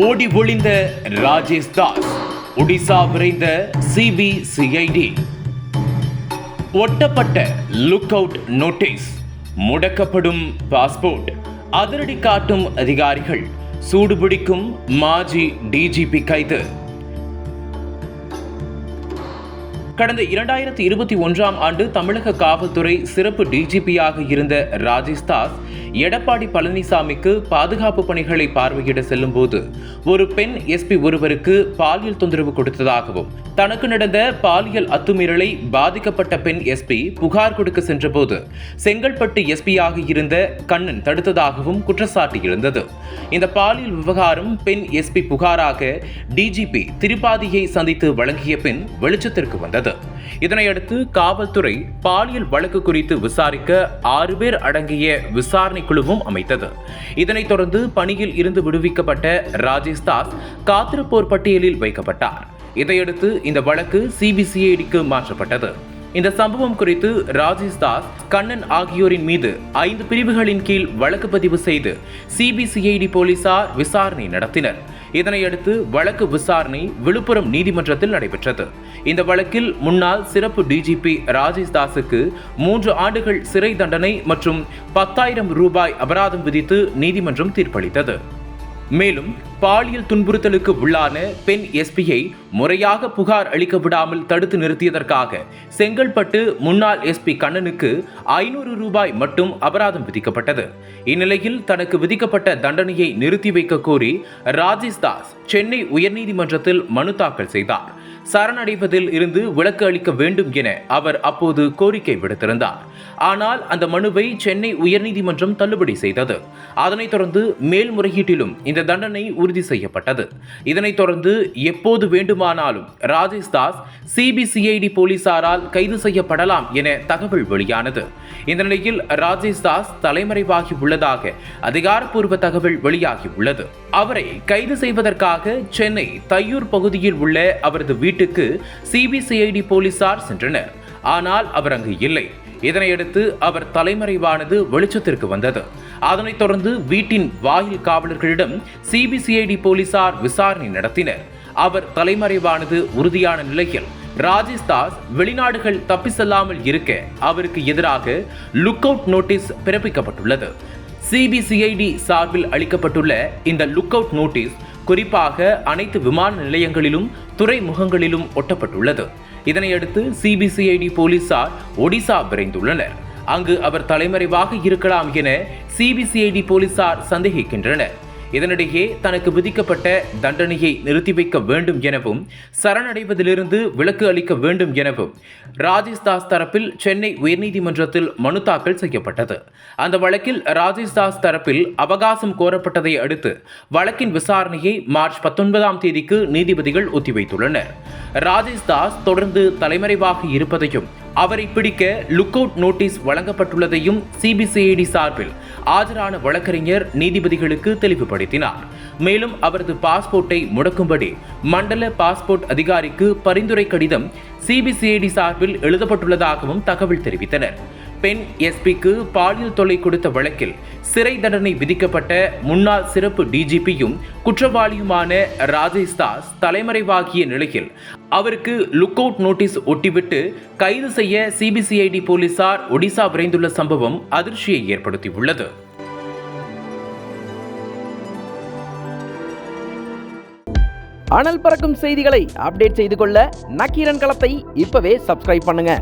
ஓடி ஒளிந்த ராஜேஷ் தாஸ் ஒடிசா விரைந்த சிபிசிஐடி ஒட்டப்பட்ட லுக் அவுட் நோட்டீஸ் முடக்கப்படும் பாஸ்போர்ட் அதிரடி காட்டும் அதிகாரிகள் சூடுபிடிக்கும் மாஜி டிஜிபி கைது. கடந்த இரண்டாயிரத்தி இருபத்தி ஒன்றாம் ஆண்டு தமிழக காவல்துறை சிறப்பு டிஜிபியாக இருந்த ராஜேஷ் தாஸ் எடப்பாடி பழனிசாமிக்கு பாதுகாப்பு பணிகளை பார்வையிட செல்லும் போது ஒரு பெண் எஸ்பி ஒருவருக்கு பாலியல் தொந்தரவு கொடுத்ததாகவும் தனக்கு நடந்த பாலியல் அத்துமீறலை பாதிக்கப்பட்ட பெண் எஸ்பி புகார் கொடுக்க சென்றபோது செங்கல்பட்டு எஸ்பியாக இருந்த கண்ணன் தடுத்ததாகவும் குற்றச்சாட்டியிருந்தது. இந்த பாலியல் விவகாரம் பெண் எஸ்பி புகாராக டிஜிபி திரிபாதியை சந்தித்து வழங்கிய பின் வெளிச்சத்திற்கு வந்தது. இதனையடுத்து காவல்துறை பாலியல் வழக்கு குறித்து விசாரிக்க ஆறு பேர் அடங்கிய விசாரணை குழுவும் அமைத்தது. இதனைத் தொடர்ந்து பணியில் இருந்து விடுவிக்கப்பட்ட ராஜேஷ் தாஸ் காத்திருப்போர் பட்டியலில் வைக்கப்பட்டார். இதையடுத்து இந்த வழக்கு சிபிசிஐடிக்கு மாற்றப்பட்டது. இந்த சம்பவம் குறித்து ராஜேஷ் தாஸ் கண்ணன் ஆகியோரின் மீது ஐந்து பிரிவுகளின் கீழ் வழக்கு பதிவு செய்து சிபிசிஐடி போலீசார் விசாரணை நடத்தினர். இதனையடுத்து வழக்கு விசாரணை விழுப்புரம் நீதிமன்றத்தில் நடைபெற்றது. இந்த வழக்கில் முன்னாள் சிறப்பு டிஜிபி ராஜேஷ் தாஸுக்கு மூன்று ஆண்டுகள் சிறை தண்டனை மற்றும் பத்தாயிரம் ரூபாய் அபராதம் விதித்து நீதிமன்றம் தீர்ப்பளித்தது. மேலும் பாலியல் துன்புறுத்தலுக்கு உள்ளான பெண் எஸ்பியை முறையாக புகார் அளிக்க விடாமல் தடுத்து நிறுத்தியதற்காக செங்கல்பட்டு முன்னாள் எஸ்பி கண்ணனுக்கு ஐநூறு ரூபாய் மட்டும் அபராதம் விதிக்கப்பட்டது. இந்நிலையில் தனக்கு விதிக்கப்பட்ட தண்டனையை நிறுத்தி வைக்க கோரி ராஜேஷ் தாஸ் சென்னை உயர்நீதிமன்றத்தில் மனு தாக்கல் செய்தார். சரணடைவதில் இருந்து விலக்கு அளிக்க வேண்டும் என அவர் அப்போது கோரிக்கை விடுத்திருந்தார். ஆனால் அந்த மனுவை சென்னை உயர்நீதிமன்றம் தள்ளுபடி செய்தது. அதனைத் தொடர்ந்து மேல்முறையீட்டிலும் இந்த தண்டனை உறுதி செய்யப்பட்டது. இதனைத் தொடர்ந்து எப்போது வேண்டுமானாலும் ராஜேஷ் தாஸ் சிபிசிஐடி போலீசாரால் கைது செய்யப்படலாம் என தகவல் வெளியானது. இந்த நிலையில் ராஜேஷ் தாஸ் தலைமறைவாகி உள்ளதாக அதிகாரப்பூர்வ தகவல் வெளியாகி உள்ளது. அவரை கைது செய்வதற்காக சென்னை தையூர் பகுதியில் உள்ள அவரது வீடு வீட்டுக்கு சிபிசிஐடி போலீசார் சென்றனர். ஆனால் அவர் அங்கு இல்லை. இதனையடுத்து அவர் தலைமறைவானது வெளிச்சத்திற்கு வந்தது. அதனைத் தொடர்ந்து வீட்டின் வாயில் காவலர்களிடம் சிபிசிஐடி போலீசார் விசாரணை நடத்தினர். அவர் தலைமறைவானது உறுதியான நிலையில் ராஜேஷ் தாஸ் வெளிநாடுகள் தப்பி செல்லாமல் இருக்க அவருக்கு எதிராக லுக் அவுட் நோட்டீஸ் பிறப்பிக்கப்பட்டுள்ளது. சிபிசிஐடி சார்பில் அளிக்கப்பட்டுள்ள இந்த லுக் அவுட் நோட்டீஸ் குறிப்பாக அனைத்து விமான நிலையங்களிலும் துறைமுகங்களிலும் ஒட்டப்பட்டுள்ளது. இதனையடுத்து சிபிசிஐடி போலீசார் ஒடிசா விரைந்துள்ளனர். அங்கு அவர் தலைமறைவாக இருக்கலாம் என சிபிசிஐடி போலீசார் சந்தேகிக்கின்றனர். இதனிடையே தனக்கு விதிக்கப்பட்ட தண்டனையை நிறுத்தி வைக்க வேண்டும் எனவும் சரணடைவதிலிருந்து விலக்கு அளிக்க வேண்டும் எனவும் ராஜேஷ் தாஸ் தரப்பில் சென்னை உயர்நீதிமன்றத்தில் மனு தாக்கல் செய்யப்பட்டது. அந்த வழக்கில் ராஜேஷ் தாஸ் தரப்பில் அவகாசம் கோரப்பட்டதை அடுத்து வழக்கின் விசாரணையை மார்ச் பத்தொன்பதாம் தேதிக்கு நீதிபதிகள் ஒத்திவைத்துள்ளனர். ராஜேஷ் தாஸ் தொடர்ந்து தலைமறைவாக இருப்பதையும் அவரை பிடிக்க லுக் அவுட் நோட்டீஸ் வழங்கப்பட்டுள்ளதையும் சிபிசிஐடி சார்பில் ஆஜரான வழக்கறிஞர் நீதிபதிகளுக்கு தெளிவுபடுத்தினார். மேலும் அவரது பாஸ்போர்ட்டை முடக்கும்படி மண்டல பாஸ்போர்ட் அதிகாரிக்கு பரிந்துரை கடிதம் சிபிசிஐடி சார்பில் எழுதப்பட்டுள்ளதாகவும் தகவல் தெரிவித்தனர். பெண் எஸ்பிக்கு பாலியல் தொல்லை கொடுத்த வழக்கில் சிறை தண்டனை விதிக்கப்பட்ட முன்னாள் சிறப்பு டிஜிபியும் குற்றவாளியுமான ராஜேஷ் தாஸ் தலைமறைவாகிய நிலையில் அவருக்கு லுக் அவுட் நோட்டீஸ் ஒட்டிவிட்டு கைது செய்ய சிபிசிஐடி போலீசார் ஒடிசா விரைந்துள்ள சம்பவம் அதிர்ச்சியை ஏற்படுத்தியுள்ளது. அனல் பறக்கும் செய்திகளை அப்டேட் செய்து கொள்ள நக்கீரன் களத்தை இப்பவே சப்ஸ்கிரைப் பண்ணுங்க.